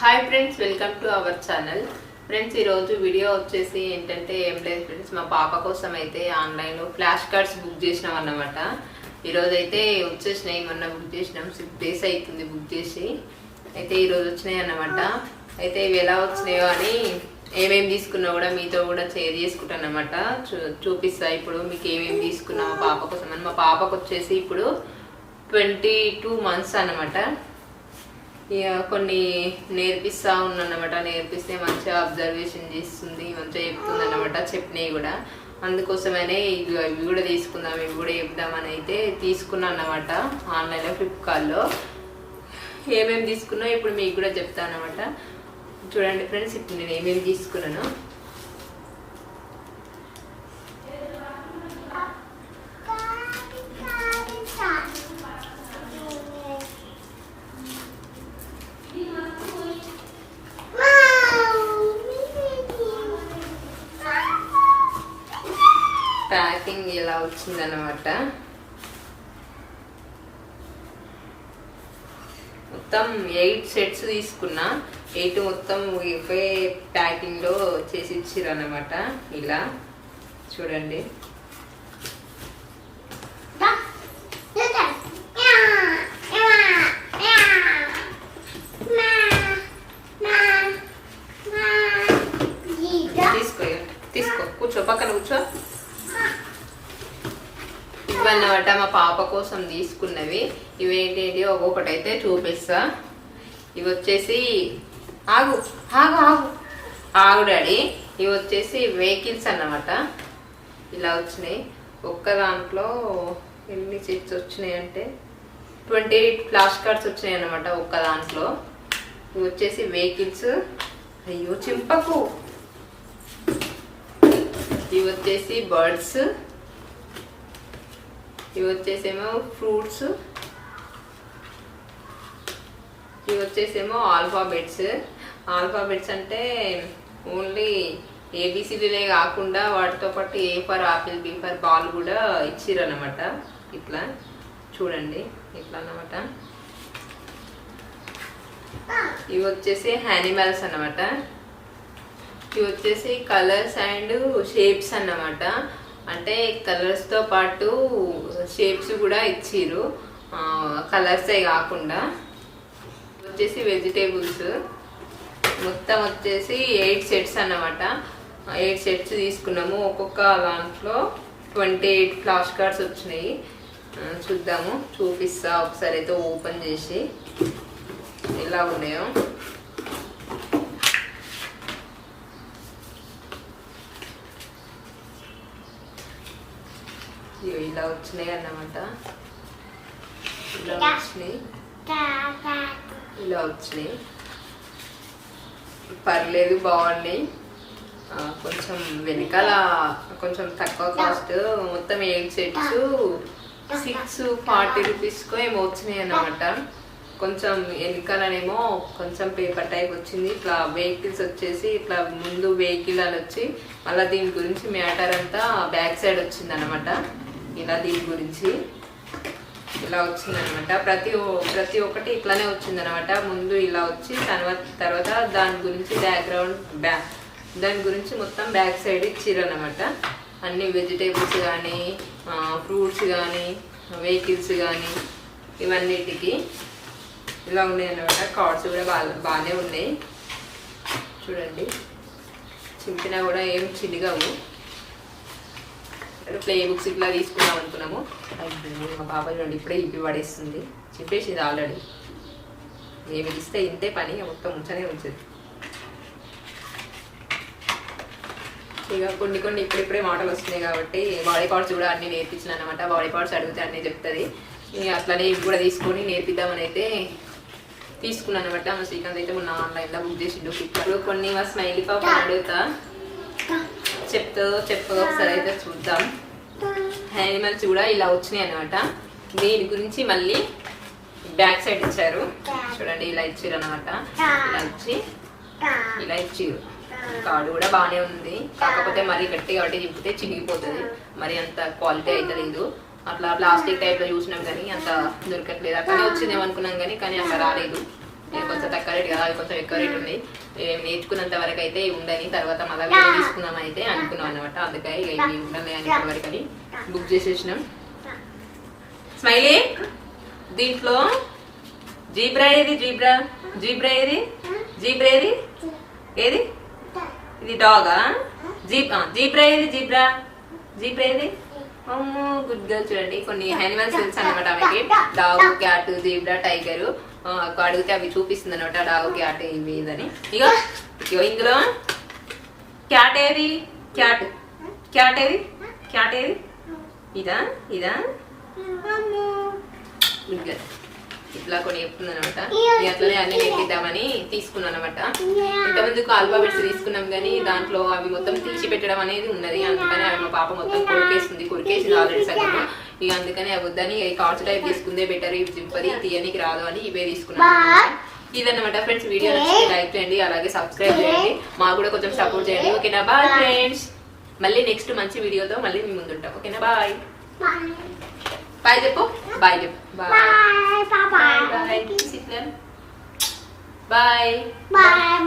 Hi friends welcome to our channel friends ఈరోజు video వచ్చేసి ఏంటంటే ఏం లేదు ఫ్రెండ్స్ మా పాప కోసం అయితే ఆన్లైన్లో ఫ్లాష్ కార్డ్స్ బుక్ చేసినాం అన్నమాట. ఈరోజు అయితే వచ్చేసినాయి మొన్న బుక్ చేసినాం. సిక్స్ డేస్ అవుతుంది బుక్ చేసి. అయితే ఈరోజు వచ్చినాయి అన్నమాట. అయితే ఇవి ఎలా వచ్చినాయో అని ఏమేమి తీసుకున్నా కూడా మీతో కూడా షేర్ చేసుకుంటాను అనమాట చూ చూపిస్తా. ఇప్పుడు మీకు ఏమేమి తీసుకున్నా మా పాప కోసం. అని మా పాపకు వచ్చేసి ఇప్పుడు ట్వంటీ టూ మంత్స్ అన్నమాట. కొన్ని నేర్పిస్తా ఉన్నానమాట నేర్పిస్తే మంచిగా అబ్జర్వేషన్ చేస్తుంది మంచిగా చెప్తుంది అనమాట చెప్పినవి కూడా. అందుకోసమనే ఇవి ఇవి కూడా తీసుకుందాం ఇవి కూడా చెప్దామని అయితే తీసుకున్నాను అనమాట ఆన్లైన్లో ఫ్లిప్కార్ట్లో ఏమేమి తీసుకున్నా ఇప్పుడు మీకు కూడా చెప్తాను అనమాట చూడండి ఫ్రెండ్స్ ఇప్పుడు నేను ఏమేమి తీసుకున్నాను. ప్యాకింగ్ ఇలా వచ్చిందన్నమాట. మొత్తం ఎయిట్ సెట్స్ తీసుకున్నా ఎయిట్ మొత్తం ఒకే ప్యాకింగ్లో చేసి ఇచ్చిర్రు అనమాట ఇలా. చూడండి. తీసుకో కూర్చో పక్కన కూర్చో. అన్నమాట మా పాప కోసం తీసుకున్నవి. ఇవేంటి ఒక్కొక్కటి అయితే చూపిస్తా. ఇవి వచ్చేసి ఆగు ఆగు ఆగు. ఆగు డాడీ. ఇవి వచ్చేసి వెహికల్స్ అన్నమాట. ఇలా వచ్చినాయి. ఒక్క దాంట్లో ఎన్ని చిప్స్ వచ్చినాయి అంటే ట్వంటీ ఎయిట్ ఫ్లాష్ కార్డ్స్ వచ్చినాయి అన్నమాట ఒక్క దాంట్లో. ఇవి వచ్చేసి వెహికల్స్. అయ్యో చింపకు. ఇవి వచ్చేసి బర్డ్స్. ఇవి వచ్చేసేమో ఫ్రూట్స్ ఇవి వచ్చేసేమో ఆల్ఫాబెట్స్ ఆల్ఫాబెట్స్ అంటే ఓన్లీ ఏబిసిడీలే కాకుండా వాటితో పాటు A for apple B for ball కూడా ఇచ్చిర్రు అనమాట ఇట్లా చూడండి. ఇట్లా అన్నమాట ఇవి వచ్చేసి యానిమల్స్ అన్నమాట. ఇవి వచ్చేసి కలర్స్ అండ్ షేప్స్ అన్నమాట. అంటే కలర్స్తో పాటు షేప్స్ కూడా ఇచ్చిరు కలర్సే కాకుండా. వచ్చేసి వెజిటేబుల్స్ మొత్తం వచ్చేసి ఎయిట్ సెట్స్ అన్నమాట. ఎయిట్ సెట్స్ తీసుకున్నాము. ఒక్కొక్క దాంట్లో ట్వంటీ ఎయిట్ ఫ్లాష్ కార్డ్స్ వచ్చినాయి చూద్దాము. చూపిస్తా. ఒకసారి అయితే ఓపెన్ చేసి. ఎలా ఉన్నాయో ఇగో ఇలా వచ్చినాయి అన్నమాట. ఇలా వచ్చినాయి ఇలా వచ్చినాయి పర్లేదు బాగున్నాయి కొంచెం వెనకాల కొంచెం తక్కువ కాస్ట్. మొత్తం ఎయిట్ సెట్స్. సిక్స్ ఫార్టీ రూపీస్కో ఏమో వచ్చినాయి అన్నమాట. కొంచెం వెనకాలనేమో కొంచెం పేపర్ టైప్ వచ్చింది. ఇట్లా వెహికల్స్ వచ్చేసి ఇట్లా ముందు వెహికల్ అని వచ్చి మళ్ళీ దీని గురించి మ్యాటర్ అంతా బ్యాక్ సైడ్ వచ్చింది అనమాట ఇలా దీని గురించి ఇలా వచ్చిందనమాట ప్రతి ఒ- ప్రతి ఒక్కటి ఇట్లానే వచ్చిందనమాట ముందు ఇలా వచ్చి తర్వాత తర్వాత దాని గురించి బ్యాక్గ్రౌండ్ బ్యా దాని గురించి మొత్తం బ్యాక్ సైడ్ ఇచ్చిరనమాట అన్ని వెజిటేబుల్స్ కానీ ఫ్రూట్స్ కానీ వెహికల్స్ కానీ ఇవన్నిటికి ఇలా ఉన్నాయి అనమాట కార్డ్స్ కూడా బాగా బాగానే ఉన్నాయి. చూడండి. చింపినా కూడా ఏం చిరిగావు ప్లే బుక్స్ ఇట్లా తీసుకుందాం అనుకున్నాము. మా పాప చూడండి ఇప్పుడే ఇప్పి పడేస్తుంది. చెప్పేసింది ఆల్రెడీ. ఏమి ఇస్తే ఇంతే పని మొత్తం ఉంచనే ఉంచదు. ఇక కొన్ని కొన్ని ఇప్పుడిప్పుడే మాటలు వస్తున్నాయి కాబట్టి బాడీ పార్ట్స్ కూడా అన్ని నేర్పించిన అనమాట బాడీ పార్ట్స్ అడిగితే అన్నీ చెప్తుంది. ఇక అట్లనే ఇవి కూడా తీసుకొని నేర్పిద్దామని అయితే తీసుకున్నాను అనమాట మా శ్రీకాంత్ అయితే మొన్న ఆన్లైన్లో బుక్ చేసిండు. ఇప్పుడు కొన్ని మా స్మైలీ పాప అడుగుతా. చెప్తా చెప్పు ఒకసారి అయితే చూద్దాం. యానిమల్స్ కూడా ఇలా వచ్చినాయి అనమాట దీని గురించి మళ్ళీ బ్యాక్ సైడ్ ఇచ్చారు. చూడండి ఇలా ఇచ్చారు అనమాట ఇలా ఇచ్చి ఇలా ఇచ్చిర్రు కార్డు కూడా బాగానే ఉంది. కాకపోతే మరీ గట్టి కాబట్టి తిప్పితే చినిగిపోతుంది. మరి అంత క్వాలిటీ అయితే లేదు. అట్లా ప్లాస్టిక్ టైప్లో చూసినాం కానీ అంత దొరకట్లేదు. అట్లానే వచ్చిందేమో అనుకున్నాం కానీ కానీ అట్లా రాలేదు. కొంచెం తక్కువ రేట్ కదా అవి కొంచెం ఎక్కువ రేట్ ఉంది. నేర్చుకున్నంత వరకు అయితే ఉండని తర్వాత మళ్ళీ తీసుకుందాం అయితే అనుకున్నాం అనమాట అందుకే ఇవి ఉండని అని వరకు అని బుక్ చేసేసినాం. స్మైలీ దీంట్లో జీబ్రా ఏది? జీబ్రా? జీబ్రా ఏది? జీబ్రా ఏది? ఏది? ఇది డాగా? జీప్ జీబ్రా ఏది? జీబ్రా? జీబ్రా ఏది? అమ్మో గుడ్ గర్ల్ చూడండి. కొన్ని యానిమల్స్ తెలుసు అనమాట ఆమెకి. డాగ్ క్యాట్ జీబ్రా టైగర్ అడిగితే అవి చూపిస్తుంది అనమాట డాగ్ క్యాట్ ఇవి ఇదని. ఇక ఇగో ఇందులో క్యాట్ ఏది? క్యాట్. క్యాట్ ఏది? క్యాట్ ఏది? ఇదా ఇదా? ఇట్లా కొన్ని చెప్తుంది అనమాట అట్లనే అన్ని నెట్టిద్దామని తీసుకున్నాను అనమాట ఇంతమంది ఆల్ఫాబెట్స్ తీసుకున్నాం కానీ దాంట్లో అవి మొత్తం తీసి పెట్టడం అనేది ఉన్నది. అందుకని అవి మా పాప మొత్తం కొరికేస్తుంది. కొరికేసింది ఆల్రెడీ సగం ఇక అందుకని అవి వద్దని ఈ కార్డ్స్ టైప్ తీసుకుందే బెటర్ ఇవి జింపది తీయనికి రాదు అని ఇవే తీసుకున్నాను. ఇదన్నమాట ఫ్రెండ్స్ వీడియో నచ్చితే లైక్ చేయండి అలాగే సబ్స్క్రైబ్ చేయండి. మాకు కూడా కొంచెం సపోర్ట్ చేయండి. ఓకేనా బాయ్ ఫ్రెండ్స్ మళ్ళీ నెక్స్ట్ మంచి వీడియోతో మళ్ళీ మీ ముందు ఉంటాం ఓకేనా బాయ్ బాయ్ చెప్పు. బాయ్ చెప్పు. Bye bye. Bye bye.